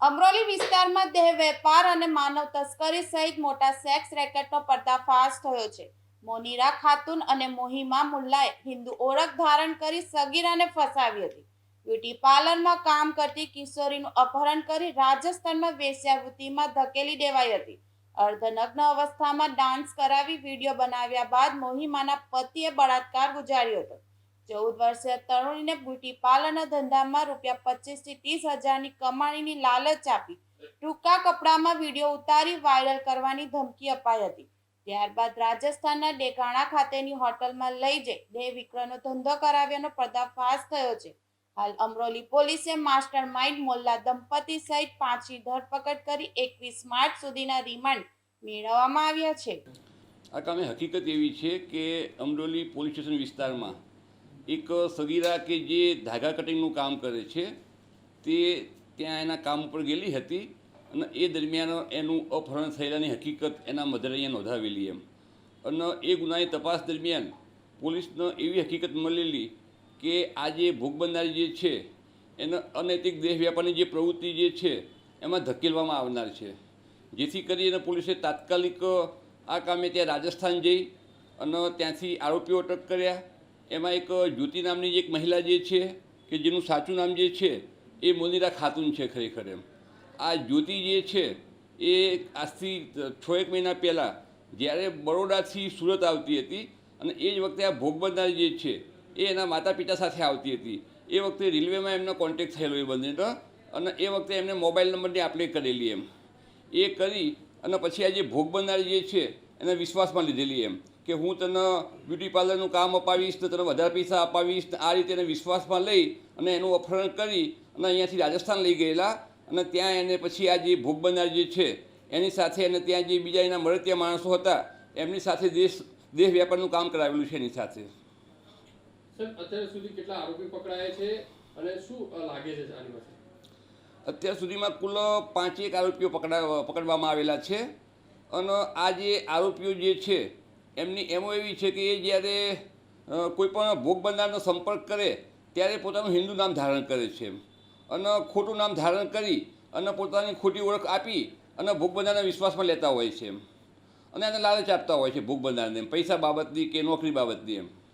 અમરોલી વિસ્તારમાં દેહ વેપાર અને માનવ તસ્કરી સહિત મોટા સેક્સ રેકેટનો પર્દાફાશ થયો છે. મોનીરા ખાતુન અને મોહિમા મુલ્લાએ હિન્દુ ઓળખ ધારણ કરી સગીરાને ફસાવી હતી. બ્યુટી પાર્લરમાં કામ કરતી કિશોરીનું અપહરણ કરી રાજસ્થાનમાં વેશ્યાવૃત્તિમાં ધકેલી દેવાઈ હતી. અર્ધનગ્ન અવસ્થામાં ડાન્સ કરાવી વીડિયો બનાવ્યા બાદ મોહિમાના પતિએ બળાત્કાર ગુજાર્યો હતો. ચૌદ વર્ષીય તરુણીને બ્યુટી પાર્લરના ધંધામાં રૂપિયા પચીસથી ત્રીસ હજારની કમાણીની લાલચ આપી. ટૂંકા કપડામાં વીડિયો ઉતારી વાયરલ કરવાની ધમકી અપાઈ હતી. ત્યારબાદ રાજસ્થાનના ડેકાણા ખાતેની હોટલમાં લઈ જઈ દેહ વિક્રયનો ધંધો કરાવ્યાનો પર્દાફાશ થયો છે. હાલ અમરોલી પોલીસે માસ્ટર માઇન્ડ મોલ્લા દંપતી સહિત પાંચની ધરપકડ કરી એકવીસ માર્ચ સુધીના રિમાન્ડ મેળવવામાં આવ્યા છે. આ કામે હકીકત એવી છે કે અમરોલી પોલીસ સ્ટેશન વિસ્તારમાં એક સગીરા કે જે ધાગા કટિંગનું કામ કરે છે, તે ત્યાં એના કામ ઉપર ગયેલી હતી અને એ દરમિયાન એનું અપહરણ થયેલાની હકીકત એના મધરે અહીંયા નોંધાવેલી એમ. અને એ ગુનાની તપાસ દરમિયાન પોલીસને એવી હકીકત મળેલી કે આ જે ભોગ બનનારી જે છે, એને અનૈતિક દેહ વ્યાપારની જે પ્રવૃત્તિ જે છે, એમાં ધકેલવામાં આવનાર છે. જેથી કરીને પોલીસે તાત્કાલિક આ કામે ત્યાં રાજસ્થાન જઈ અને ત્યાંથી આરોપીઓ અટક કર્યા એમાં એક જ્યોતિ નામની એક મહિલા જે છે, કે જેનું સાચું નામ જે છે, એ મોનીરા ખાતુન છે ખરેખર એમ. આ જ્યોતિ જે છે, એ આજથી છ એક મહિના પહેલાં જ્યારે બરોડાથી સુરત આવતી હતી અને એ જ વખતે આ ભોગબંધાર જે છે, એ એના માતા પિતા સાથે આવતી હતી. એ વખતે રેલવેમાં એમનો કોન્ટેક્ટ થયેલો એ બંનેનો અને એ વખતે એમને મોબાઈલ નંબરની આપણે કરેલી એમ. એ કરી અને પછી આ જે ભોગબંધાર જે છે, એને વિશ્વાસમાં લીધેલી એમ. કે હું તને બ્યુટી પાર્લરનું કામ અપાવીશ ને તને વધારે પૈસા અપાવીશ આ રીતે એને વિશ્વાસમાં લઈ અને એનું અપહરણ કરી અને અહીંયાથી રાજસ્થાન લઈ ગયેલા અને ત્યાં એને પછી આ જે ભોગ બનનાર જે છે એની સાથે અને ત્યાં જે બીજા એના મળતિયા માણસો હતા એમની સાથે દેશ દેશ વ્યાપારનું કામ કરાવેલું છે એની સાથે. અત્યાર સુધી કેટલા આરોપી પકડાયા છે અને શું લાગે છે અત્યાર સુધીમાં કુલ પાંચેક આરોપીઓ પકડા પકડવામાં આવેલા છે. અને આ જે આરોપીઓ જે છે એમની એમો એવી છે કે એ જ્યારે કોઈપણ કોઈ પણ ભોગ બનનારનો સંપર્ક કરે, ત્યારે પોતાનું હિન્દુ નામ ધારણ કરે છે અને ખોટું નામ ધારણ કરી અને પોતાની ખોટી ઓળખ આપી અને ભોગ બનનારના વિશ્વાસમાં લેતા હોય છે અને એને લાલચ આપતા હોય છે ભોગ બનનારને પૈસા બાબતની કે નોકરી બાબતની એમ.